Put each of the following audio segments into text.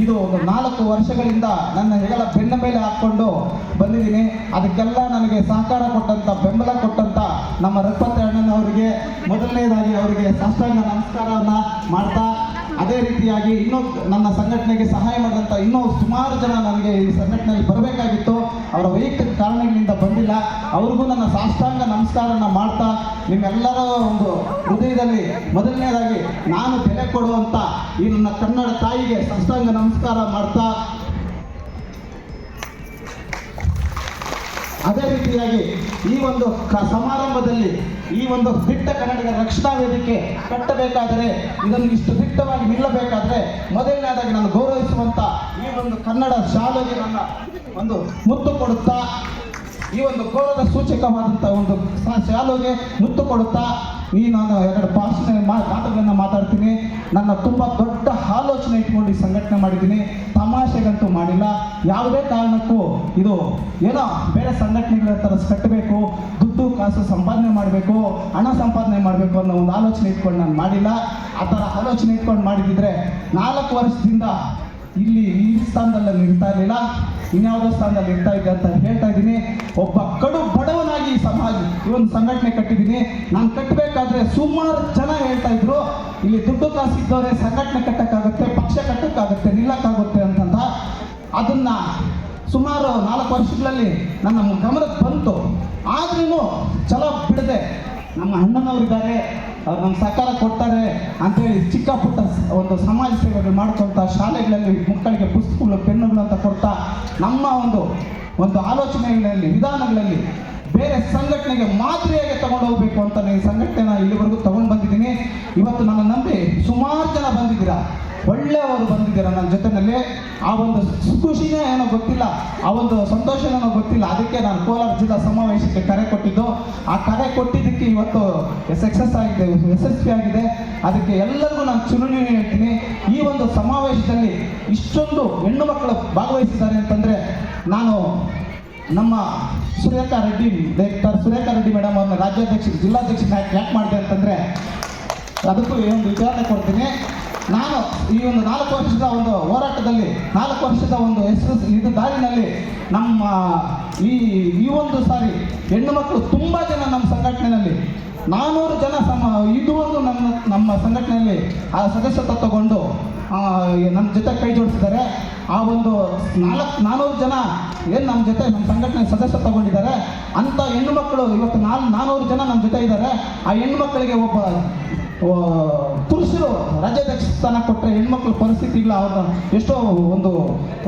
ಇದು ಒಂದು ನಾಲ್ಕು ವರ್ಷಗಳಿಂದ ನನ್ನ ಹೆಗಲ ಬೆನ್ನ ಮೇಲೆ ಹಾಕ್ಕೊಂಡು ಬಂದಿದ್ದೀನಿ. ಅದಕ್ಕೆಲ್ಲ ನನಗೆ ಸಹಕಾರ ಕೊಟ್ಟಂತ, ಬೆಂಬಲ ಕೊಟ್ಟಂತ ನಮ್ಮ ರಘುಪತಿ ಅಣ್ಣನವರಿಗೆ ಮೊದಲನೇದಾಗಿ ಅವರಿಗೆ ಸಾಷ್ಟಾಂಗ ನಮಸ್ಕಾರವನ್ನ ಮಾಡ್ತಾ, ಅದೇ ರೀತಿಯಾಗಿ ಇನ್ನೂ ನನ್ನ ಸಂಘಟನೆಗೆ ಸಹಾಯ ಮಾಡಿದಂಥ ಇನ್ನೂ ಸುಮಾರು ಜನ ನನಗೆ ಈ ಸಂಘಟನೆಯಲ್ಲಿ ಬರಬೇಕಾಗಿತ್ತು. ಅವರ ವೈಯಕ್ತಿಕ ಕಾರಣಗಳಿಂದ ಬಂದಿಲ್ಲ. ಅವ್ರಿಗೂ ನನ್ನ ಸಾಷ್ಟಾಂಗ ನಮಸ್ಕಾರನ ಮಾಡ್ತಾ ನಿಮ್ಮೆಲ್ಲರ ಒಂದು ಹೃದಯದಲ್ಲಿ ಮೊದಲನೇದಾಗಿ ನಾನು ಬೆಲೆ ಕೊಡುವಂತ ಈ ನನ್ನ ಕನ್ನಡ ತಾಯಿಗೆ ಸಂಸ್ಥಾಂಗ ನಮಸ್ಕಾರ ಮಾಡ್ತಾ ಅದೇ ರೀತಿಯಾಗಿ ಈ ಒಂದು ಸಮಾರಂಭದಲ್ಲಿ ಈ ಒಂದು ದಿಟ್ಟ ಕನ್ನಡಿಗ ರಕ್ಷಣಾ ವೇದಿಕೆ ಕಟ್ಟಬೇಕಾದರೆ ಇದನ್ನು ಇಷ್ಟು ದಿಟ್ಟವಾಗಿ ನಿಲ್ಲಬೇಕಾದ್ರೆ ಮೊದಲನೇದಾಗಿ ನಾನು ಗೌರವಿಸುವಂತ ಈ ಒಂದು ಕನ್ನಡ ಶಾಲೆಗೆ ನನ್ನ ಒಂದು ಮುತ್ತು ಕೊಡುತ್ತಾ ಈ ಒಂದು ಗೌರವದ ಸೂಚಕವಾದಂಥ ಒಂದು ಶಾಲುಗೆ ಮುತ್ತು ಕೊಡುತ್ತಾ, ಈ ನಾನು ಎರಡು ಭಾಷಣ ಮಾ- ಮಾತುಗಳನ್ನು ಮಾತಾಡ್ತೀನಿ. ನನ್ನ ತುಂಬ ದೊಡ್ಡ ಆಲೋಚನೆ ಇಟ್ಕೊಂಡು ಈ ಸಂಘಟನೆ ಮಾಡಿದ್ದೀನಿ. ತಮಾಷೆಗಂತೂ ಮಾಡಿಲ್ಲ. ಯಾವುದೇ ಕಾರಣಕ್ಕೂ ಇದು ಏನೋ ಬೇರೆ ಸಂಘಟನೆಗಳ ಥರ ಕಟ್ಟಬೇಕು, ದುಡ್ಡು ಕಾಸು ಸಂಪಾದನೆ ಮಾಡಬೇಕು, ಹಣ ಸಂಪಾದನೆ ಮಾಡಬೇಕು ಅನ್ನೋ ಒಂದು ಆಲೋಚನೆ ಇಟ್ಕೊಂಡು ನಾನು ಮಾಡಿಲ್ಲ. ಆ ಥರ ಆಲೋಚನೆ ಇಟ್ಕೊಂಡು ಮಾಡಿದಿದ್ರೆ ನಾಲ್ಕು ವರ್ಷದಿಂದ ಇಲ್ಲಿ ಈ ಸ್ಥಾನದಲ್ಲಿ ನಿಲ್ತಾ ಇರಲಿಲ್ಲ. ಇನ್ಯಾವುದೋ ಸ್ಥಾನದಲ್ಲಿ ಇರ್ತಾ ಇದ್ದೆ ಅಂತ ಹೇಳ್ತಾ ಇದ್ದೀನಿ. ಒಬ್ಬ ಕಡು ಬಡವನಾಗಿ ಈ ಸಮಾಜ ಈ ಒಂದು ಸಂಘಟನೆ ಕಟ್ಟಿದ್ದೀನಿ. ನಾನು ಕಟ್ಟಬೇಕಾದ್ರೆ ಸುಮಾರು ಜನ ಹೇಳ್ತಾ ಇದ್ರು, ಇಲ್ಲಿ ದುಡ್ಡು ಕಾಸು ಇದ್ದವರೆ ಸಂಘಟನೆ ಕಟ್ಟಕ್ಕಾಗುತ್ತೆ, ಪಕ್ಷ ಕಟ್ಟಕ್ಕಾಗುತ್ತೆ, ನಿಲ್ಲಕ್ಕಾಗುತ್ತೆ ಅಂತಂದ. ಅದನ್ನ ಸುಮಾರು ನಾಲ್ಕು ವರ್ಷಗಳಲ್ಲಿ ನನ್ನ ಗಮನಕ್ಕೆ ಬಂತು. ಆದ್ರೂ ಛಲ ಬಿಡದೆ ನಮ್ಮ ಅಣ್ಣನವರಿದ್ದಾರೆ. ಅವ್ರು ನಮ್ಮ ಸರ್ಕಾರ ಕೊಡ್ತಾರೆ ಅಂತೇಳಿ ಚಿಕ್ಕ ಪುಟ್ಟ ಒಂದು ಸಮಾಜ ಸೇವೆಗಳು ಮಾಡ್ಕೊಳ್ತಾ ಶಾಲೆಗಳಲ್ಲಿ ಮಕ್ಕಳಿಗೆ ಪುಸ್ತಕಗಳು, ಪೆನ್ನುಗಳು ಅಂತ ಕೊಡ್ತಾ ನಮ್ಮ ಒಂದು ಒಂದು ಆಲೋಚನೆಗಳಲ್ಲಿ, ವಿಧಾನಗಳಲ್ಲಿ ಬೇರೆ ಸಂಘಟನೆಗೆ ಮಾದರಿಯಾಗಿ ತಗೊಂಡು ಹೋಗ್ಬೇಕು ಅಂತ ಈ ಸಂಘಟನೆನ ಇಲ್ಲಿವರೆಗೂ ತಗೊಂಡು ಬಂದಿದ್ದೀನಿ. ಇವತ್ತು ನನ್ನ ನಂಬಿ ಸುಮಾರು ಜನ ಬಂದಿದ್ದೀರಾ? ಒಳ್ಳೆಯವರು ಬಂದಿದ್ದೀರಾ ನನ್ನ ಜೊತೆಯಲ್ಲಿ ಆ ಒಂದು ಏನೋ ಗೊತ್ತಿಲ್ಲ. ಆ ಒಂದು ಸಂತೋಷ ನನಗೆ ಗೊತ್ತಿಲ್ಲ. ಅದಕ್ಕೆ ನಾನು ಕೋಲಾರ ಜಿಲ್ಲಾ ಸಮಾವೇಶಕ್ಕೆ ಕರೆ ಕೊಟ್ಟಿದ್ದು. ಆ ಕರೆ ಕೊಟ್ಟಿದ್ದಕ್ಕೆ ಇವತ್ತು ಸಕ್ಸಸ್ ಆಗಿದೆ ಯಶಸ್ವಿ ಆಗಿದೆ. ಅದಕ್ಕೆ ಎಲ್ಲರಿಗೂ ನಾನು ಚುನಾವಣೆ ಹೇಳ್ತೀನಿ. ಈ ಒಂದು ಸಮಾವೇಶದಲ್ಲಿ ಇಷ್ಟೊಂದು ಹೆಣ್ಣು ಮಕ್ಕಳು ಭಾಗವಹಿಸಿದ್ದಾರೆ ಅಂತಂದರೆ ನಾನು ನಮ್ಮ ಸುರೇಖಾ ರೆಡ್ಡಿ ಡೈರೆಕ್ಟರ್ ಸುರೇಖಾ ರೆಡ್ಡಿ ಮೇಡಮ್ ಅವ್ರನ್ನ ರಾಜ್ಯಾಧ್ಯಕ್ಷ, ಜಿಲ್ಲಾಧ್ಯಕ್ಷ ಯಾಕೆ ಮಾಡಿದೆ ಅಂತಂದರೆ ಅದಕ್ಕೂ ಒಂದು ವಿಚಾರಣೆ ಕೊಡ್ತೀನಿ. ನಾನು ಈ ಒಂದು ನಾಲ್ಕು ವರ್ಷದ ಒಂದು ಹೋರಾಟದಲ್ಲಿ, ನಾಲ್ಕು ವರ್ಷದ ಒಂದು ಹೆಸರು ಇದು ದಾರಿನಲ್ಲಿ ನಮ್ಮ ಈ ಈ ಒಂದು ಸಾರಿ ಹೆಣ್ಣು ಮಕ್ಕಳು ತುಂಬ ಜನ ನಮ್ಮ ಸಂಘಟನೆಯಲ್ಲಿ, ನಾನೂರು ಜನ ಸಮ ಇದುವರೆಗೂ ನಮ್ಮ ನಮ್ಮ ಸಂಘಟನೆಯಲ್ಲಿ ಆ ಸದಸ್ಯತ್ವ ತಗೊಂಡು ನಮ್ಮ ಜೊತೆ ಕೈ ಜೋಡಿಸಿದ್ದಾರೆ. ಆ ಒಂದು ನಾಲ್ಕು ನಾನ್ನೂರು ಜನ ಏನು ನಮ್ಮ ಜೊತೆ, ನಮ್ಮ ಸಂಘಟನೆ ಸದಸ್ಯ ತಗೊಂಡಿದ್ದಾರೆ. ಅಂಥ ಹೆಣ್ಣು ಮಕ್ಕಳು ಇವತ್ತು ನಾಲ್ ನಾನ್ನೂರು ಜನ ನಮ್ಮ ಜೊತೆ ಇದ್ದಾರೆ. ಆ ಹೆಣ್ಣು ಮಕ್ಕಳಿಗೆ ಒಬ್ಬ ಪುರುಷರು ರಾಜ್ಯಾಧ್ಯಕ್ಷ ಸ್ಥಾನ ಕೊಟ್ಟರೆ ಹೆಣ್ಮಕ್ಳ ಪರಿಸ್ಥಿತಿಗಳು ಅವ್ರನ್ನ ಎಷ್ಟೋ ಒಂದು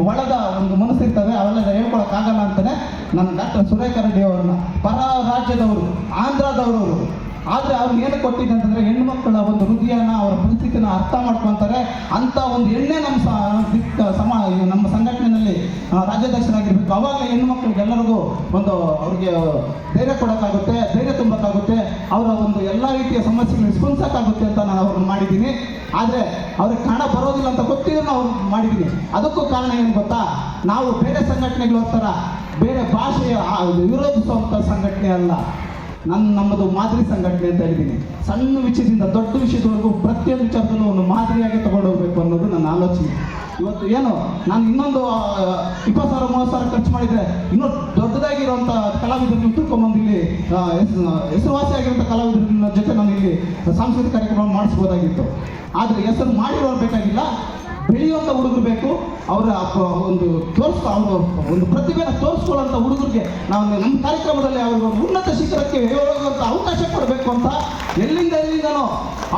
ಒಳದ ಒಂದು ಮನಸ್ಸಿರ್ತವೆ ಅವೆಲ್ಲ ಹೇಳ್ಕೊಳಕ್ಕಾಗಲ್ಲ ಅಂತಲೇ ನನ್ನ ಡಾಕ್ಟರ್ ಸುರೇಖ ರೆಡ್ಡಿ ಅವ್ರನ್ನ. ಪರ ರಾಜ್ಯದವರು ಆಂಧ್ರದವರು ಆದರೆ ಅವ್ರಿಗೆ ಏನು ಕೊಟ್ಟಿದೆ ಅಂತಂದರೆ ಹೆಣ್ಮಕ್ಳ ಒಂದು ಹೃದಯನ, ಅವರ ಪರಿಸ್ಥಿತಿನ ಅರ್ಥ ಮಾಡ್ಕೊಂತಾರೆ. ಅಂತ ಒಂದು ಎಣ್ಣೆ ನಮ್ಮ ಸಮ, ನಮ್ಮ ಸಂಘಟನೆಯಲ್ಲಿ ರಾಜ್ಯಾಧ್ಯಕ್ಷರಾಗಿರ್ಬೇಕು. ಅವಾಗ ಹೆಣ್ಮಕ್ಳಿಗೆಲ್ಲರಿಗೂ ಒಂದು ಅವ್ರಿಗೆ ಧೈರ್ಯ ಕೊಡೋಕ್ಕಾಗುತ್ತೆ, ಧೈರ್ಯ ತುಂಬಕ್ಕಾಗುತ್ತೆ. ಅವರ ಒಂದು ಎಲ್ಲ ರೀತಿಯ ಸಮಸ್ಯೆಗಳು ಸ್ಪಂದಿಸೋಕ್ಕಾಗುತ್ತೆ ಅಂತ ನಾನು ಅವ್ರನ್ನ ಮಾಡಿದ್ದೀನಿ. ಆದರೆ ಅವ್ರಿಗೆ ಕಾಣ ಬರೋದಿಲ್ಲ ಅಂತ ಗೊತ್ತಿದ್ರು ನಾವು ಮಾಡಿದ್ದೀನಿ. ಅದಕ್ಕೂ ಕಾರಣ ಏನು ಗೊತ್ತಾ? ನಾವು ಬೇರೆ ಸಂಘಟನೆಗಳ ಥರ ಬೇರೆ ಭಾಷೆಯ ವಿರೋಧಿಸುವಂಥ ಸಂಘಟನೆ ಅಲ್ಲ. ನನ್ನ ನಮ್ಮದು ಮಾದರಿ ಸಂಘಟನೆ ಅಂತ ಹೇಳಿದ್ದೀನಿ. ಸಣ್ಣ ವಿಷಯದಿಂದ ದೊಡ್ಡ ವಿಷಯದವರೆಗೂ ಪ್ರತಿಯೊಂದು ವಿಚಾರದಲ್ಲೂ ಒಂದು ಮಾದರಿಯಾಗಿ ತಗೊಂಡು ಹೋಗ್ಬೇಕು ಅನ್ನೋದು ನನ್ನ ಆಲೋಚನೆ. ಇವತ್ತು ಏನು, ನಾನು ಇನ್ನೊಂದು ಇಪ್ಪತ್ತು ಸಾವಿರ, ಮೂವತ್ತು ಸಾವಿರ ಖರ್ಚು ಮಾಡಿದರೆ ಇನ್ನೂ ದೊಡ್ಡದಾಗಿರುವಂಥ ಕಲಾವಿದರನ್ನು ತಿಳ್ಕೊಂಬಂದು ಇಲ್ಲಿ ಹೆಸರುವಾಸಿಯಾಗಿರುವಂಥ ಕಲಾವಿದರ ಜೊತೆ ನಾನು ಇಲ್ಲಿ ಸಾಂಸ್ಕೃತಿಕ ಕಾರ್ಯಕ್ರಮ ಮಾಡಿಸ್ಬೋದಾಗಿತ್ತು. ಆದರೆ ಹೆಸರು ಮಾಡಿರೋರು ಬೇಕಾಗಿಲ್ಲ. ಬೆಳೆಯುವಂಥ ಹುಡುಗರು ಬೇಕು, ಅವರ ಒಂದು ತೋರಿಸ್ ಅವರು ಒಂದು ಪ್ರತಿಭೆನ ತೋರಿಸ್ಕೊಳ್ಳೋಂಥ ಹುಡುಗರಿಗೆ ನಾವು ನಮ್ಮ ಕಾರ್ಯಕ್ರಮದಲ್ಲಿ ಅವ್ರಿಗೆ ಒಂದು ಉನ್ನತ ಶಿಖರಕ್ಕೆ ಹೋಗುವಂಥ ಅವಕಾಶ ಕೊಡಬೇಕು ಅಂತ ಎಲ್ಲಿಂದ ಎಲ್ಲಿಂದನೋ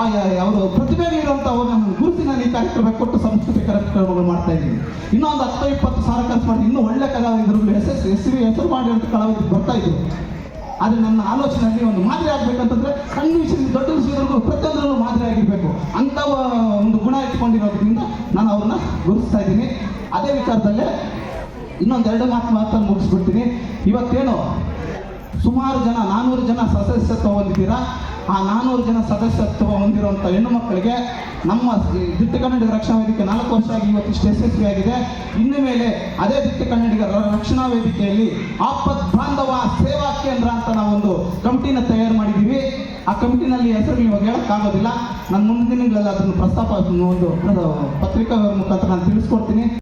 ಆ ಅವರು ಪ್ರತಿಭೆ ಇರುವಂಥ ಅವರನ್ನು ಗುರುತಿ ನಾನು ಕಾರ್ಯಕ್ರಮ ಕೊಟ್ಟು ಸಂಸ್ಕೃತಿ ಕಾರ್ಯಕ್ರಮಗಳು ಮಾಡ್ತಾ ಇದ್ದೀನಿ ಇನ್ನೊಂದು ಹತ್ತು, ಇಪ್ಪತ್ತು ಸಾವಿರ ಖರ್ಚು ಮಾಡಿ ಇನ್ನೂ ಒಳ್ಳೆ ಕಲಾವಿದರು ಹೆಸರು ಹೆಸರು ಹೆಸರು ಮಾಡಿರುವಂಥ ಕಲಾವಿದರು ಬರ್ತಾ ಇದ್ರು. ಆದರೆ ನನ್ನ ಆಲೋಚನೆಯಲ್ಲಿ ಒಂದು ಮಾದರಿ ಗುರುತಿಸ್ತಾ ಇದ್ದೀನಿ ಅದೇ ವಿಚಾರದಲ್ಲೇ ಇನ್ನೊಂದೆರಡು ಮಾತು ಮಾತ್ರ ಮುಗಿಸ್ಬಿಡ್ತೀನಿ. ಇವತ್ತೇನು ಸುಮಾರು ಜನ ನಾನ್ನೂರು ಜನ ಸದಸ್ಯತ್ವ ಹೊಂದಿದ್ದೀರಾ? ಆ ನಾನ್ನೂರು ಜನ ಸದಸ್ಯತ್ವ ಹೊಂದಿರುವಂಥ ಹೆಣ್ಣು ಮಕ್ಕಳಿಗೆ ನಮ್ಮ ದಿಟ್ಟ ಕನ್ನಡಿಗರ ರಕ್ಷಣಾ ವೇದಿಕೆ ನಾಲ್ಕು ವರ್ಷ ಆಗಿ ಇವತ್ತಿಷ್ಟು ಯಶಸ್ವಿಯಾಗಿದೆ ಇನ್ನು ಮೇಲೆ ಅದೇ ದಿಟ್ಟ ಕನ್ನಡಿಗರ ರಕ್ಷಣಾ ವೇದಿಕೆಯಲ್ಲಿ ಆಪತ್ ಬಾಂಧವ ಸೇವಾ ಕೇಂದ್ರ ಅಂತ ಆ ಕಮಿಟಿನಲ್ಲಿ ಹೆಸರು ಇವಾಗ ಹೇಳೋಕ್ಕಾಗೋದಿಲ್ಲ ನಾನು ಮುಂದಿನ ದಿನಗಳಲ್ಲಿ ಅದನ್ನು ಪ್ರಸ್ತಾಪ, ಒಂದು ಪತ್ರಿಕಾ ಮುಖಾಂತರ ನಾನು ತಿಳಿಸ್ಕೊಡ್ತೀನಿ.